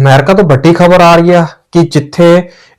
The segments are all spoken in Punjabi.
ਅਮਰੀਕਾ ਤੋਂ ਵੱਡੀ ਖਬਰ ਆ ਰਹੀ ਆ ਕਿ ਜਿੱਥੇ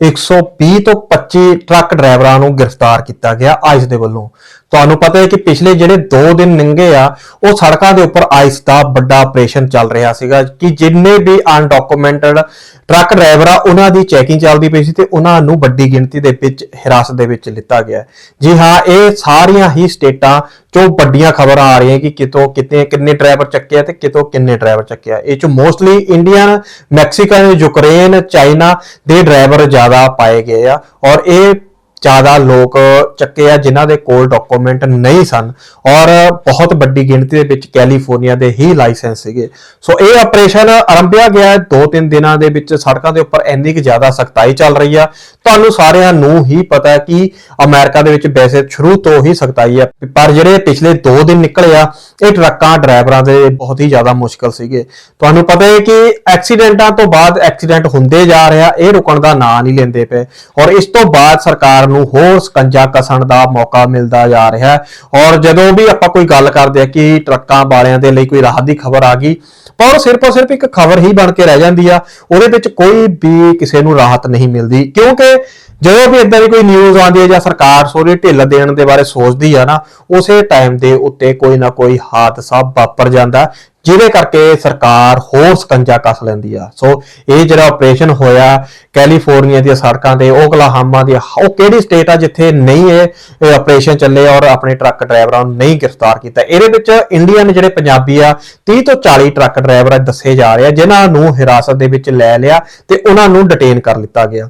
120 ਤੋਂ 25 ਟਰੱਕ ਡਰਾਈਵਰਾਂ ਨੂੰ ਗ੍ਰਿਫਤਾਰ ਕੀਤਾ ਗਿਆ ਆਈਸ ਦੇ ਵੱਲੋਂ। ਤੁਹਾਨੂੰ ਪਤਾ ਹੈ ਕਿ ਪਿਛਲੇ ਜਿਹੜੇ 2 ਦਿਨ ਲੰਘੇ ਆ, ਉਹ ਸੜਕਾਂ ਦੇ ਉੱਪਰ ਆਈਸ ਦਾ ਵੱਡਾ ਆਪਰੇਸ਼ਨ ਚੱਲ ਰਿਹਾ ਸੀਗਾ, ਕਿ ਜਿੰਨੇ ਵੀ ਅਨਡਾਕੂਮੈਂਟਡ ਟਰੱਕ ਡਰਾਈਵਰ ਆ, ਉਹਨਾਂ ਦੀ ਚੈਕਿੰਗ ਚੱਲਦੀ ਪਈ ਸੀ ਤੇ ਉਹਨਾਂ ਨੂੰ ਵੱਡੀ ਗਿਣਤੀ ਦੇ ਵਿੱਚ ਹਿਰਾਸਤ ਦੇ ਵਿੱਚ ਲਿੱਤਾ ਗਿਆ ਜੀ ਹਾਂ, ਇਹ ਸਾਰੀਆਂ ਹੀ ਸਟੇਟਾਂ ਚੋਂ ਵੱਡੀਆਂ ਖਬਰਾਂ ਆ ਰਹੀਆਂ ਕਿ ਕਿਤੋਂ ਕਿਤੇ ਕਿੰਨੇ ਡਰਾਈਵਰ ਚੱਕੇ ਆ ਤੇ ਕਿਤੋਂ ਕਿੰਨੇ ਡਰਾਈਵਰ ਚੱਕੇ ਆ ਇਹ ਚ mostly Indian Mexican Ukraine China ਦੇ ਡਰਾਈਵਰ ਜ਼ਿਆਦਾ ਪਾਏ ਗਏ ਆ। ਔਰ ਇਹ ਜ਼ਿਆਦਾ ਲੋਕ ਚੱਕੇ ਆ ਜਿਨ੍ਹਾਂ ਦੇ ਕੋਲ ਡਾਕੂਮੈਂਟ ਨਹੀਂ ਸਨ ਔਰ ਬਹੁਤ ਵੱਡੀ ਗਿਣਤੀ ਦੇ ਵਿੱਚ ਕੈਲੀਫੋਰਨੀਆ ਦੇ ਹੀ ਲਾਇਸੈਂਸ ਸੀਗੇ। ਸੋ ਇਹ ਆਪਰੇਸ਼ਨ ਆਰੰਭਿਆ ਗਿਆ ਹੈ। ਦੋ ਤਿੰਨ ਦਿਨਾਂ ਦੇ ਵਿੱਚ ਸੜਕਾਂ ਦੇ ਉੱਪਰ ਇੰਨੀ ਕਿ ਜ਼ਿਆਦਾ ਸਖਤਾਈ ਚੱਲ ਰਹੀ ਆ। ਤੁਹਾਨੂੰ ਸਾਰਿਆਂ ਨੂੰ ਹੀ ਪਤਾ ਹੈ ਕਿ ਅਮਰੀਕਾ ਦੇ ਵਿੱਚ ਵੈਸੇ ਸ਼ੁਰੂ ਤੋਂ ਹੀ ਸਖਤਾਈ ਹੈ ਪਰ ਜਿਹੜੇ ਪਿਛਲੇ 2 ਦਿਨ ਨਿਕਲੇ ਆ, ਇਹ ਟਰੱਕਾਂ ਡਰਾਈਵਰਾਂ ਦੇ ਬਹੁਤ ਹੀ ਜ਼ਿਆਦਾ ਮੁਸ਼ਕਲ ਸੀਗੇ। ਤੁਹਾਨੂੰ ਪਤਾ ਹੈ ਕਿ ਐਕਸੀਡੈਂਟਾਂ ਤੋਂ ਬਾਅਦ ਐਕਸੀਡੈਂਟ ਹੁੰਦੇ ਜਾ ਰਿਹਾ ਇਹ ਰੁਕਣ ਦਾ ਨਾਂ ਨਹੀਂ ਲੈਂਦੇ ਪਏ। ਔਰ ਇਸ ਤੋਂ ਬਾਅਦ ਸਰਕਾਰ ਨੂੰ ਹੋਰ ਸਕੰਜਾ ਕਸਣ ਦਾ ਮੌਕਾ ਮਿਲਦਾ ਜਾ ਰਿਹਾ ਹੈ। ਔਰ ਜਦੋਂ ਵੀ ਆਪਾਂ ਕੋਈ ਗੱਲ ਕਰਦੇ ਆ ਕਿ ਟਰੱਕਾਂ ਵਾਲਿਆਂ ਦੇ ਲਈ ਕੋਈ ਰਾਹਤ ਦੀ ਖਬਰ ਆ ਗਈ ਪਰ ਸਿਰਫ ਔਰ ਸਿਰਫ ਇੱਕ ਖਬਰ ਹੀ ਬਣ ਕੇ ਰਹਿ ਜਾਂਦੀ ਆ। ਉਹਦੇ ਵਿੱਚ ਕੋਈ ਵੀ ਕਿਸੇ ਨੂੰ ਰਾਹਤ ਨਹੀਂ ਮਿਲਦੀ। ਕਿਉਂਕਿ ਜਦੋਂ ਵੀ ਇਦਾਂ ਦੀ ਕੋਈ ਨਿਊਜ਼ ਆਉਂਦੀ ਹੈ ਜਾਂ ਸਰਕਾਰ ਸੋਰੇ ਢਿੱਲ ਦੇਣ ਦੇ ਬਾਰੇ ਸੋਚਦੀ ਆ ਨਾ, ਉਸੇ ਟਾਈਮ ਦੇ ਉੱਤੇ ਕੋਈ ਨਾ ਕੋਈ ਹਾਦਸਾ ਵਾਪਰ ਜਾਂਦਾ। ਜਿਹਦੇ ਕਰਕੇ ਸਰਕਾਰ ਹੋਰ ਸਕੰਜਾ ਕੱਸ ਲੈਂਦੀ ਆ। ਸੋ ਇਹ ਜਿਹੜਾ ਆਪਰੇਸ਼ਨ ਹੋਇਆ ਕੈਲੀਫੋਰਨੀਆ ਦੀਆਂ ਸੜਕਾਂ ਤੇ ਓਕਲਾਹਾਮਾ ਦੀ ਉਹ ਕਿਹੜੀ ਸਟੇਟ ਆ ਜਿੱਥੇ ਨਹੀਂ ਇਹ ਆਪਰੇਸ਼ਨ ਚੱਲੇ ਔਰ ਆਪਣੇ ਟਰੱਕ ਡਰਾਈਵਰਾਂ ਨੂੰ ਨਹੀਂ ਗ੍ਰਿਫਤਾਰ ਕੀਤਾ। ਇਹਦੇ ਵਿੱਚ ਇੰਡੀਅਨ ਜਿਹੜੇ ਪੰਜਾਬੀ ਆ 30 ਤੋਂ 40 ਟਰੱਕ ਡਰਾਈਵਰ ਆ ਦੱਸੇ ਜਾ ਰਹੇ ਆ, ਜਿਨ੍ਹਾਂ ਨੂੰ ਹਿਰਾਸਤ ਦੇ ਵਿੱਚ ਲੈ ਲਿਆ ਤੇ ਉਹਨਾਂ ਨੂੰ ਡਿਟੇਨ ਕਰ ਲਿੱਤਾ ਗਿਆ।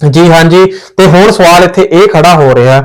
ਜੀ ਹਾਂਜੀ, ਤੇ ਹੁਣ ਸਵਾਲ ਇੱਥੇ ਇਹ ਖੜਾ ਹੋ ਰਿਹਾ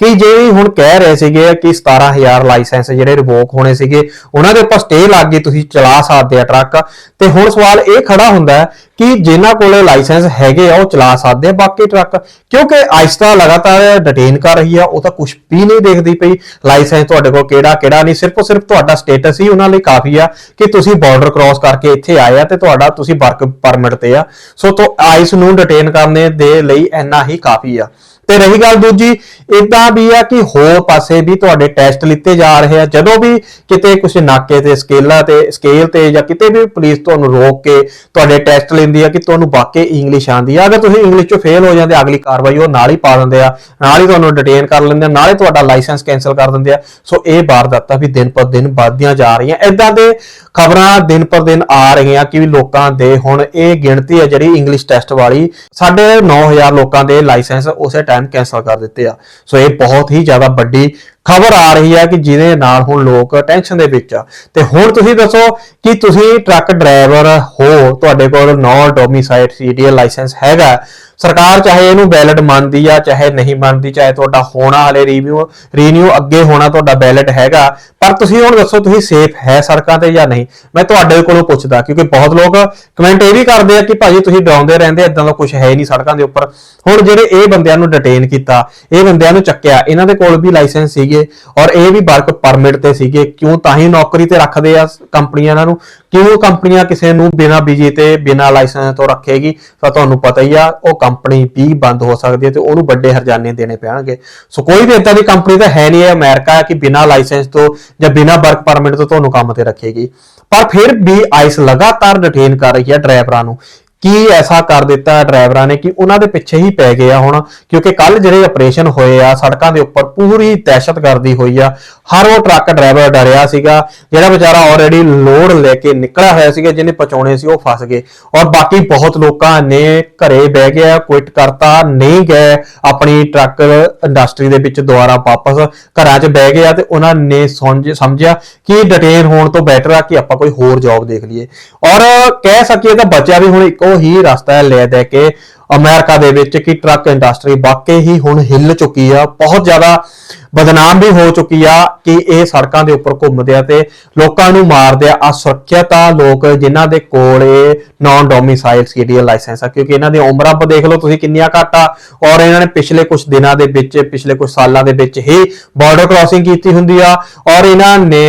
ਕਿ ਜੇ ਹੁਣ ਕਹਿ ਰਹੇ ਸੀਗੇ ਕਿ 17000 ਲਾਇਸੈਂਸ ਜਿਹੜੇ ਰਿਵੋਕ ਹੋਣੇ ਸੀਗੇ, ਉਹਨਾਂ ਦੇ ਉੱਪਰ ਸਟੇ ਲੱਗ ਗਈ, ਤੁਸੀਂ ਚਲਾ ਸਕਦੇ ਆ ਟਰੱਕ। ਤੇ ਹੁਣ ਸਵਾਲ ਇਹ ਖੜਾ ਹੁੰਦਾ ਕਿ ਜਿਨ੍ਹਾਂ ਕੋਲੇ ਲਾਇਸੈਂਸ ਹੈਗੇ ਆ, ਉਹ ਚਲਾ ਸਕਦੇ ਆ ਬਾਕੀ ਟਰੱਕ? ਕਿਉਂਕਿ ਆਇਸਤਾ ਲਗਾਤਾਰ ਡਿਟੇਨ ਕਰ ਰਹੀ ਆ, ਉਹ ਤਾਂ ਕੁਝ ਵੀ ਨਹੀਂ ਦੇਖਦੀ ਪਈ। ਲਾਇਸੈਂਸ ਤੁਹਾਡੇ ਕੋਲ ਕਿਹੜਾ ਕਿਹੜਾ ਨਹੀਂ? ਸਿਰਫ ਸਿਰਫ ਤੁਹਾਡਾ ਸਟੇਟਸ ਹੀ ਉਹਨਾਂ ਲਈ ਕਾਫੀ ਆ ਕਿ ਤੁਸੀਂ ਬਾਰਡਰ ਕ੍ਰਾਸ ਕਰਕੇ ਇੱਥੇ ਆਏ ਆ ਤੇ ਤੁਹਾਡਾ ਤੁਸੀਂ ਵਰਕ ਪਰਮਿਟ ਤੇ ਆ। ਸੋ ਤੋਂ ਆਇਸ ਨੂੰ ਡਿਟੇਨ ਕਰਨੇ ਦੇ ਲਈ ਇੰਨਾ ਹੀ ਕਾਫੀ ਆ। ਤੇ ਰਹੀ ਗੱਲ ਦੂਜੀ ਇਦਾਂ ਵੀ ਆ ਕਿ ਹੋਰ ਪਾਸੇ ਵੀ ਤੁਹਾਡੇ ਟੈਸਟ ਲਿੱਤੇ ਜਾ ਰਹੇ ਆ। ਜਦੋਂ ਵੀ ਕਿਤੇ ਕੁਝ ਨਾਕੇ ਤੇ, ਸਕੇਲਾਂ ਤੇ ਸਕੇਲ ਤੇ ਜਾਂ ਕਿਤੇ ਵੀ ਪੁਲਿਸ ਤੁਹਾਨੂੰ ਰੋਕ ਕੇ ਤੁਹਾਡੇ ਟੈਸਟ ਲੈਂਦੀ ਆ ਕਿ ਤੁਹਾਨੂੰ ਵਾਕਈ ਇੰਗਲਿਸ਼ ਆਂਦੀ ਆ। ਅਗਰ ਤੁਸੀਂ ਇੰਗਲਿਸ਼ ਚੋਂ ਫੇਲ ਹੋ ਜਾਂਦੇ ਅਗਲੀ ਕਾਰਵਾਈ ਉਹ ਨਾਲ ਹੀ ਪਾ ਦਿੰਦੇ ਆ। ਨਾਲ ਹੀ ਤੁਹਾਨੂੰ ਡਿਟੇਨ ਕਰ ਲੈਂਦੇ ਆ ਹੀ ਤੁਹਾਡਾ ਲਾਇਸੈਂਸ ਕੈਨਸਲ ਕਰ ਦਿੰਦੇ ਆ। ਸੋ ਇਹ ਵਾਰਦਾਤਾਂ ਵੀ ਦਿਨ ਪਰ ਦਿਨ ਵੱਧਦੀਆਂ ਜਾ ਰਹੀਆਂ। ਇਦਾਂ ਦੇ ਖਬਰਾਂ ਦਿਨ ਪਰ ਦਿਨ ਆ ਰਹੀਆਂ ਕਿ ਵੀ ਲੋਕਾਂ ਦੇ ਹੁਣ ਇਹ ਗਿਣਤੀ ਹੈ ਜਿਹੜੀ ਇੰਗਲਿਸ਼ ਟੈਸਟ ਵਾਲੀ ਸਾਡੇ 9000 ਲੋਕਾਂ ਦੇ ਲਾਇਸੈਂਸ ਉਸੇ ਟਾਈਮ ਕੈਨਸਲ ਕਰ ਦਿੱਤੇ ਆ। ਸੋ ਇਹ ਬਹੁਤ ਹੀ ਜ਼ਿਆਦਾ ਵੱਡੀ ਖਬਰ ਆ ਰਹੀ ਹੈ ਕਿ ਜਿਹਦੇ ਨਾਲ ਹੁਣ ਲੋਕ ਟੈਨਸ਼ਨ ਦੇ ਵਿੱਚ ਆ। ਤੇ ਹੁਣ ਤੁਸੀਂ ਦੱਸੋ ਕਿ ਤੁਸੀਂ ਟਰੱਕ ਡਰਾਈਵਰ ਹੋ, ਤੁਹਾਡੇ ਕੋਲ ਨੋ ਡੋਮਿਸਾਈਲ ਸੀਡੀਐਲ ਲਾਇਸੈਂਸ ਹੈਗਾ। ਸਰਕਾਰ ਚਾਹੇ ਇਹਨੂੰ ਵੈਲਿਡ ਮੰਨਦੀ ਆ, ਚਾਹੇ ਨਹੀਂ ਮੰਨਦੀ, ਚਾਹੇ ਤੁਹਾਡਾ ਹੋਣਾ ਹਲੇ ਰੀਵਿਊ ਰੀਨਿਊ ਅੱਗੇ ਹੋਣਾ ਤੁਹਾਡਾ ਵੈਲਿਡ ਹੈਗਾ, ਪਰ ਤੁਸੀਂ ਹੁਣ ਦੱਸੋ ਤੁਸੀਂ ਸੇਫ ਹੈ ਸੜਕਾਂ ਤੇ ਜਾਂ ਨਹੀਂ? ਮੈਂ ਤੁਹਾਡੇ ਕੋਲੋਂ ਪੁੱਛਦਾ, ਕਿਉਂਕਿ ਬਹੁਤ ਲੋਕ ਕਮੈਂਟ ਇਹ ਵੀ ਕਰਦੇ ਆ ਕਿ ਭਾਜੀ ਤੁਸੀਂ ਡਰਾਉਂਦੇ ਰਹਿੰਦੇ ਇਦਾਂ ਦਾ ਕੁਝ ਹੈ ਨਹੀਂ ਸੜਕਾਂ ਦੇ ਉੱਪਰ। ਹੁਣ ਜਿਹੜੇ ਇਹ ਬੰਦਿਆਂ ਨੂੰ ਡਿਟੇਨ ਕੀਤਾ, ਇਹ ਬੰਦਿਆਂ ਨੂੰ ਚੱਕਿਆ, ਇਹਨਾਂ ਦੇ ਕੋਲ ਵੀ ਲਾਇਸੈਂਸ ਸੀਗੇ ਔਰ ਇਹ ਵੀ ਵਰਕ ਪਰਮਿਟ ਤੇ ਸੀਗੇ, ਕਿਉਂ ਤਾਂ ਹੀ ਨੌਕਰੀ ਤੇ ਰੱਖਦੇ ਆ ਕੰਪਨੀਆਂ ਇਹਨਾਂ ਨੂੰ? ਕਿਉਂ ਕੰਪਨੀਆਂ ਕਿਸੇ ਨੂੰ ਬਿਨਾਂ ਬੀਜੇ ਤੇ, ਬਿਨਾਂ ਲਾਇਸੈਂਸ ਤੋਂ ਰੱਖੇਗੀ? ਤਾਂ ਤੁਹਾਨੂੰ ਪਤਾ ਹੀ ਆ, ਉਹ ਕੰਪਨੀ ਵੀ ਬੰਦ ਹੋ ਸਕਦੀ ਹੈ ਤੇ ਉਹਨੂੰ ਵੱਡੇ ਹਰਜਾਨੇ ਦੇਣੇ ਪੈਣਗੇ। ਸੋ ਕੋਈ ਵੀ ਇਦਾਂ ਦੀ ਕੰਪਨੀ ਤਾਂ ਹੈ ਨਹੀਂ ਇਹ ਅਮਰੀਕਾ ਕਿ ਬਿਨਾਂ ਲਾਇਸੈਂਸ ਤੋਂ ਜਾਂ ਬਿਨਾਂ ਵਰਕ ਪਰਮਿਟ ਤੋਂ ਤੁਹਾਨੂੰ ਕੰਮ ਤੇ ਰੱਖੇਗੀ। ਪਰ ਫਿਰ ਵੀ ਆਈਸ ਲਗਾਤਾਰ ਡਿਟੇਨ ਕਰ ਰਹੀ ਹੈ ਡਰਾਈਵਰਾਂ ਨੂੰ। ਕੀ ਐਸਾ ਕਰ ਦਿੱਤਾ ਡਰਾਈਵਰਾਂ ਨੇ ਕਿ ਉਹਨਾਂ ਦੇ ਪਿੱਛੇ ਹੀ ਪੈ ਗਏ ਆ ਹੁਣ? ਕਿਉਂਕਿ ਕੱਲ ਜਿਹੜੇ ਆਪਰੇਸ਼ਨ ਹੋਏ ਆ, ਸੜਕਾਂ ਦੇ ਉੱਪਰ ਪੂਰੀ ਦਹਿਸ਼ਤਗਰਦੀ ਹੋਈ ਆ। ਹਰ ਉਹ ਟਰੱਕ ਡਰਾਈਵਰ ਡਰਿਆ ਸੀਗਾ, ਜਿਹੜਾ ਵਿਚਾਰਾ ਆਲਰੇਡੀ ਲੋਡ ਲੈ ਕੇ ਨਿਕਲਿਆ ਹੋਇਆ ਸੀਗਾ, ਜਿਹਨੇ ਪਹੁੰਚਾਉਣੇ ਸੀ, ਉਹ ਫਸ ਗਏ। ਔਰ ਬਾਕੀ ਬਹੁਤ ਲੋਕਾਂ ਨੇ ਘਰੇ ਬਹਿ ਗਿਆ ਕੁਇਟ ਕਰਤਾ ਨਹੀਂ ਗਏ ਆਪਣੀ ਟਰੱਕ ਇੰਡਸਟਰੀ ਦੇ ਵਿੱਚ ਦੁਬਾਰਾ ਵਾਪਸ ਘਰਾਂ 'ਚ ਬਹਿ ਗਿਆ ਆ ਤੇ ਉਹਨਾਂ ਨੇ ਸਮਝ- ਸਮਝਿਆ ਕਿ ਡਿਟੇਨ ਹੋਣ ਤੋਂ ਬੈਟਰ ਆ ਕਿ ਆਪਾਂ ਕੋਈ ਹੋਰ ਜੌਬ ਦੇਖ ਲਈਏ। ਔਰ ਕਹਿ ਸਕੀਏ ਤਾਂ ਬਚਿਆ ਵੀ ਹੁਣ ਇੱਕੋ ਹੀ ਰਸਤਾ ਹੈ ਲੈ ਦੇ ਕੇ ਅਮਰੀਕਾ ਦੇ ਵਿੱਚ ਕਿ ਟਰੱਕ ਇੰਡਸਟਰੀ ਵਾਕਈ ਹੀ ਹੁਣ ਹਿੱਲ ਚੁੱਕੀ ਆ। ਬਹੁਤ ਜ਼ਿਆਦਾ ਬਦਨਾਮ ਵੀ ਹੋ ਚੁੱਕੀ ਆ ਕਿ ਇਹ ਸੜਕਾਂ ਦੇ ਉੱਪਰ ਘੁੰਮਦੇ ਆ ਤੇ ਲੋਕਾਂ ਨੂੰ ਮਾਰਦੇ ਆ ਅਸੁਰੱਖਿਅਤ ਆ ਲੋਕ ਜਿਨ੍ਹਾਂ ਦੇ ਕੋਲ ਇਹ ਨਾਨ ਡੋਮਿਸਾਈਲ ਸੀਡੀਐਲ ਲਾਇਸੈਂਸ ਆ, ਕਿਉਂਕਿ ਇਹਨਾਂ ਦੀਆਂ ਉਮਰਾਂ ਆਪਾਂ ਦੇਖ ਲਓ ਤੁਸੀਂ ਕਿੰਨੀਆਂ ਘੱਟ ਆ। ਔਰ ਇਹਨਾਂ ਨੇ ਪਿਛਲੇ ਕੁਝ ਦਿਨਾਂ ਦੇ ਵਿੱਚ, ਪਿਛਲੇ ਕੁਝ ਸਾਲਾਂ ਦੇ ਵਿੱਚ ਹੀ ਬਾਰਡਰ ਕ੍ਰਾਸਿੰਗ ਕੀਤੀ ਹੁੰਦੀ ਆ। ਔਰ ਇਹਨਾਂ ਨੇ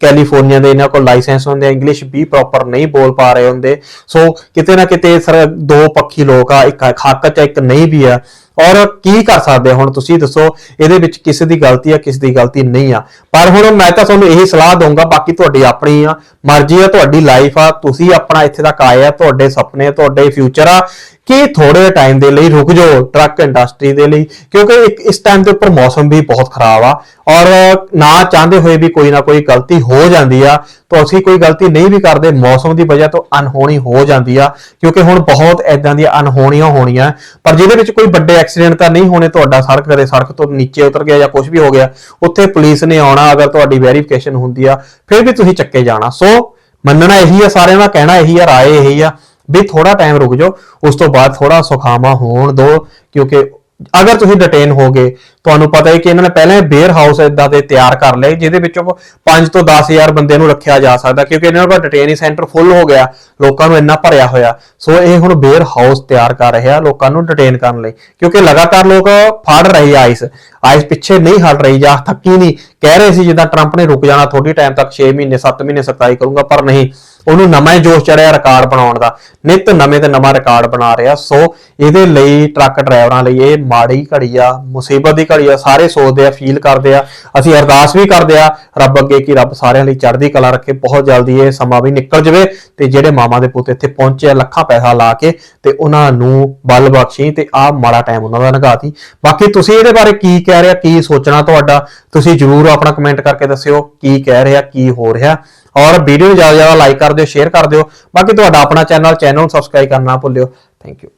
ਕੈਲੀਫੋਰਨੀਆ ਦੇ ਇਹਨਾਂ ਕੋਲ ਲਾਇਸੈਂਸ ਹੁੰਦੇ ਇੰਗਲਿਸ਼ ਵੀ ਪ੍ਰੋਪਰ ਨਹੀਂ ਬੋਲ ਪਾ ਰਹੇ ਹੁੰਦੇ। ਸੋ ਕਿਤੇ ਨਾ ਕਿਤੇ ਸਰ ਦੋ ਪੱਖੀ ਲੋਕ ਆ, ਇੱਕ ਹੱਕ ਚ ਇੱਕ ਨਹੀਂ ਵੀ ਆ। ਔਰ ਕੀ ਕਰ ਸਕਦੇ ਹੁਣ ਤੁਸੀਂ ਦੱਸੋ, ਇਹਦੇ ਵਿੱਚ ਕਿਸੇ ਦੀ ਗਲਤੀ ਆ, ਕਿਸੇ ਦੀ ਗਲਤੀ ਨਹੀਂ ਆ। ਪਰ ਹੁਣ ਮੈਂ ਤਾਂ ਤੁਹਾਨੂੰ ਇਹੀ ਸਲਾਹ ਦਊਂਗਾ, ਬਾਕੀ ਤੁਹਾਡੀ ਆਪਣੀ ਆ। ਮਰਜ਼ੀ ਆ, ਤੁਹਾਡੀ ਲਾਈਫ ਆ, ਤੁਸੀਂ ਆਪਣਾ ਇੱਥੇ ਤੱਕ ਆਏ ਆ, ਤੁਹਾਡੇ ਸੁਪਨੇ ਤੁਹਾਡੇ ਫਿਊਚਰ ਆ। ਕਿ ਥੋੜੇ ਟਾਈਮ ਦੇ ਲਈ ਰੁਕ ਜਾਓ ਟਰੱਕ ਇੰਡਸਟਰੀ ਦੇ ਲਈ, ਕਿਉਂਕਿ ਇੱਕ ਇਸ ਟਾਈਮ ਦੇ ਉੱਪਰ ਮੌਸਮ ਵੀ ਬਹੁਤ ਖਰਾਬ ਆ। ਔਰ ਨਾ ਚਾਹੁੰਦੇ ਹੋਏ ਵੀ ਕੋਈ ਨਾ ਕੋਈ ਗਲਤੀ ਹੋ ਜਾਂਦੀ ਆ। ਤਾਂ ਅਸੀਂ ਕੋਈ ਗਲਤੀ ਨਹੀਂ ਵੀ ਕਰਦੇ, ਮੌਸਮ ਦੀ ਵਜ੍ਹਾ ਤੋਂ ਅਨਹੋਣੀ ਹੋ ਜਾਂਦੀ ਆ, ਕਿਉਂਕਿ ਹੁਣ ਬਹੁਤ ਐਦਾਂ ਦੀਆਂ ਅਨਹੋਣੀਆਂ ਹੋਣੀਆਂ। ਪਰ ਜਿਹਦੇ ਵਿੱਚ ਕੋਈ ਵੱਡੇ ਐਕਸੀਡੈਂਟ ਤਾਂ ਨਹੀਂ ਹੋਣੇ ਤੁਹਾਡਾ ਸੜਕ ਕਦੇ ਸੜਕ ਤੋਂ ਨੀਚੇ ਉਤਰ ਗਿਆ ਜਾਂ ਕੁਝ ਵੀ ਹੋ ਗਿਆ, ਉੱਥੇ ਪੁਲਿਸ ਨੇ ਆਉਣਾ, ਅਗਰ ਤੁਹਾਡੀ ਵੈਰੀਫਿਕੇਸ਼ਨ ਹੁੰਦੀ ਆ, ਫਿਰ ਵੀ ਤੁਸੀਂ ਚੱਕੇ ਜਾਣਾ। ਸੋ ਮੰਨਣਾ ਇਹੀ ਆ, ਸਾਰਿਆਂ ਦਾ ਕਹਿਣਾ ਇਹੀ ਆ, ਰਾਏ ਇਹੀ ਆ। ਵੀ ਥੋੜਾ ਟਾਈਮ ਰੁਕ ਜਾਓ, ਉਸ ਤੋਂ ਬਾਅਦ ਥੋੜਾ ਸੁਖਾਵਾ ਹੋਣ ਦਿਓ ਕਿਉਂਕਿ ਅਗਰ ਤੁਸੀਂ ਡਿਟੇਨ ਹੋਗੇ ਤੁਹਾਨੂੰ ਪਤਾ ਹੈ ਕਿ ਇਹਨਾਂ ਨੇ ਪਹਿਲਾਂ ਬੇਅਰ ਹਾਊਸ ਇਦਾਂ ਦੇ ਤਿਆਰ ਕਰ ਲਏ, ਜਿਹਦੇ ਵਿੱਚੋਂ 5 ਤੋਂ 10000 ਬੰਦੇ ਨੂੰ ਰੱਖਿਆ ਜਾ ਸਕਦਾ, ਕਿਉਂਕਿ ਇਹਨਾਂ ਦਾ ਡਿਟੇਨਿੰਗ ਸੈਂਟਰ ਫੁੱਲ ਹੋ ਗਿਆ, ਲੋਕਾਂ ਨੂੰ ਇੰਨਾ ਭਰਿਆ ਹੋਇਆ। ਸੋ ਇਹ ਹੁਣ ਬੇਅਰ ਹਾਊਸ ਤਿਆਰ ਕਰ ਰਿਹਾ ਲੋਕਾਂ ਨੂੰ ਡਿਟੇਨ ਕਰਨ ਲਈ, ਕਿਉਂਕਿ ਲਗਾਤਾਰ ਲੋਕ ਫੜ ਰਹੇ ਆਈਸ ਆਈਸ ਪਿੱਛੇ ਨਹੀਂ ਹਟ ਰਹੀ ਜਾਂ ਥੱਕੀ ਨਹੀਂ, ਕਹਿ ਰਹੇ ਸੀ ਜਿੱਦਾਂ ਟਰੰਪ ਨੇ ਰੁਕ ਜਾਣਾ ਥੋੜੀ ਟਾਈਮ ਤੱਕ 6 ਮਹੀਨੇ 7 ਮਹੀਨੇ ਸਤਾਈ ਕਰੂੰਗਾ, ਪਰ ਨਹੀਂ। ਉਹਨੂੰ ਨਵਾਂ ਜੋਸ਼ ਚੜਿਆ ਰਿਕਾਰਡ ਬਣਾਉਣ ਦਾ। ਨਿਤ ਨਵੇਂ ਤੇ ਨਵਾਂ ਰਿਕਾਰਡ ਬਣਾ ਰਿਹਾ। ਸੋ ਇਹਦੇ ਲਈ ਟਰੱਕ ਡਰਾਈਵਰਾਂ ਲਈ ਇਹ ਮਾੜੀ ਘੜੀ ਆ, ਮੁਸੀਬਤ ਦੀ ਘੜੀ ਆ, ਸਾਰੇ ਸੋਚਦੇ ਆ ਫੀਲ ਕਰਦੇ ਆ। ਅਸੀਂ ਅਰਦਾਸ ਵੀ ਕਰਦੇ ਆ, ਰੱਬ ਅੱਗੇ ਕਿ ਰੱਬ ਸਾਰਿਆਂ ਲਈ ਚੜ੍ਹਦੀ ਕਲਾ ਰੱਖੇ, ਬਹੁਤ ਜਲਦੀ ਇਹ ਸਮਾਂ ਵੀ ਨਿਕਲ ਜਾਵੇ ਤੇ ਜਿਹੜੇ ਮਾਮਾ ਦੇ ਪੁੱਤ ਇੱਥੇ ਪਹੁੰਚੇ ਆ, ਲੱਖਾਂ ਪੈਸਾ ਲਾ ਕੇ ਤੇ ਉਹਨਾਂ ਨੂੰ ਬਲ ਬਖਸ਼ੀ ਤੇ ਆ ਮਾੜਾ ਟਾਈਮ ਉਹਨਾਂ ਦਾ ਲੰਘਾਤੀ ਬਾਕੀ ਤੁਸੀਂ ਇਹਦੇ ਬਾਰੇ ਕੀ ਕਹਿ ਰਿਹਾ ਕੀ ਸੋਚਣਾ ਤੁਹਾਡਾ? ਤੁਸੀਂ ਜਰੂਰ ਆਪਣਾ ਕਮੈਂਟ ਕਰਕੇ ਦੱਸਿਓ, ਕੀ ਕਹਿ ਰਿਹਾ ਕੀ ਹੋ ਰਿਹਾ? ਔਰ ਵੀਡੀਓ ਨੂੰ ਜ਼ਿਆਦਾ ਜ਼ਿਆਦਾ ਲਾਈਕ ਕਰ ਦਿਓ ਸ਼ੇਅਰ ਕਰ ਦਿਓ। ਬਾਕੀ ਤੁਹਾਡਾ ਆਪਣਾ ਚੈਨਲ ਚੈਨਲ ਨੂੰ ਸਬਸਕ੍ਰਾਈਬ ਕਰਨਾ ਨਾ ਭੁੱਲਿਓ। Thank you